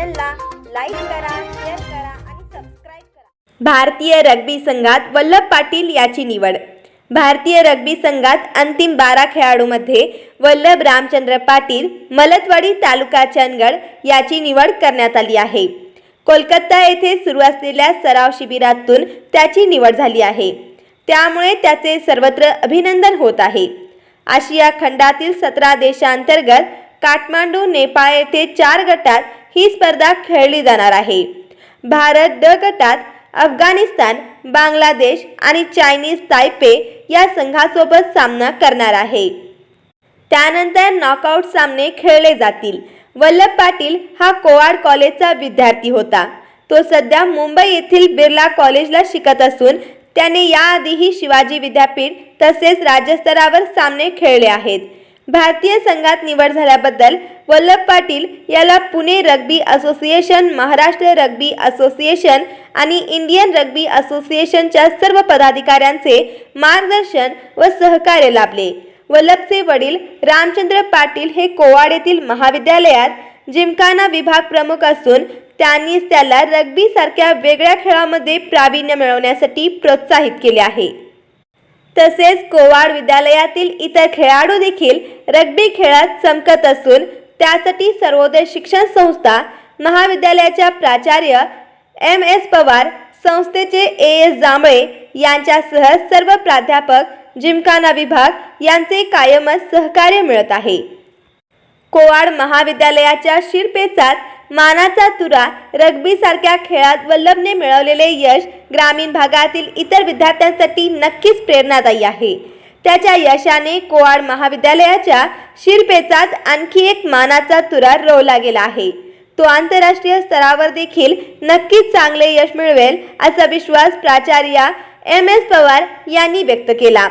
चॅनलला लाईक करा शेअर करा आणि सबस्क्राईब करा. भारतीय रग्बी संघात वल्लभ पाटील याची निवड. भारतीय रग्बी संघात अंतिम बारा खेळाडूमध्ये वल्लभ रामचंद्र पाटील मलतवाडी तालुका चंदगड याची निवड करण्यात आली आहे. कोलकाता येथे सुरू असलेल्या सराव शिबिरातून त्याची निवड झाली आहे. त्यामुळे त्याचे सर्वत्र अभिनंदन होत आहे. आशिया खंडातील सतरा देशांतर्गत काठमांडू नेपाळ येथे चार गटात ही स्पर्धा खेळली जाणार आहे. भारत ड गटात अफगाणिस्तान बांगलादेश आणि चायनीज तायपे या संघासोबत सामना करणार आहे. त्यानंतर नॉकआउट सामने खेळले जातील. वल्लभ पाटील हा कोवाड कॉलेजचा विद्यार्थी होता. तो सध्या मुंबई येथील बिर्ला कॉलेजला शिकत असून त्याने याआधीही शिवाजी विद्यापीठ तसेच राज्यस्तरावर सामने खेळले आहेत. भारतीय संघात निवड झाल्याबद्दल वल्लभ पाटील याला Pune rugby association Maharashtra rugby association आणि इंडियन रग्बी असोसिएशनच्या सर्व पदाधिकाऱ्यांचे मार्गदर्शन व सहकार्य लाभले. वल्लभचे वडील रामचंद्र पाटील हे कोवाड येथील महाविद्यालयात जिमखाना विभाग प्रमुख असून त्यांनीच त्याला रग्बीसारख्या वेगळ्या खेळामध्ये प्रावीण्य मिळवण्यासाठी प्रोत्साहित केले आहे. तसेच कोवाड विद्यालयातील इतर खेळाडू देखील रग्बी खेळात चमकत असून त्यासाठी सर्वोदय शिक्षण संस्था महाविद्यालयाच्या प्राचार्य एम एस पवार संस्थेचे ए एस जांभळे यांच्यासह सर्व प्राध्यापक जिमखाना विभाग यांचे कायमच सहकार्य मिळत आहे. कोवाड महाविद्यालयाच्या शिरपेचात मानाचा तुरा रग्बी सारख्या खेळात वल्लभने मिळवलेले यश ग्रामीण भागातील इतर विद्यार्थ्यांसाठी नक्कीच प्रेरणादायी आहे. त्याच्या यशाने कोवाड महाविद्यालयाच्या शिरपेचात आणखी एक मानाचा तुरा रोवला गेला आहे. तो आंतरराष्ट्रीय स्तरावर देखील नक्कीच चांगले यश मिळवेल असा विश्वास प्राचार्य एम एस पवार यांनी व्यक्त केला.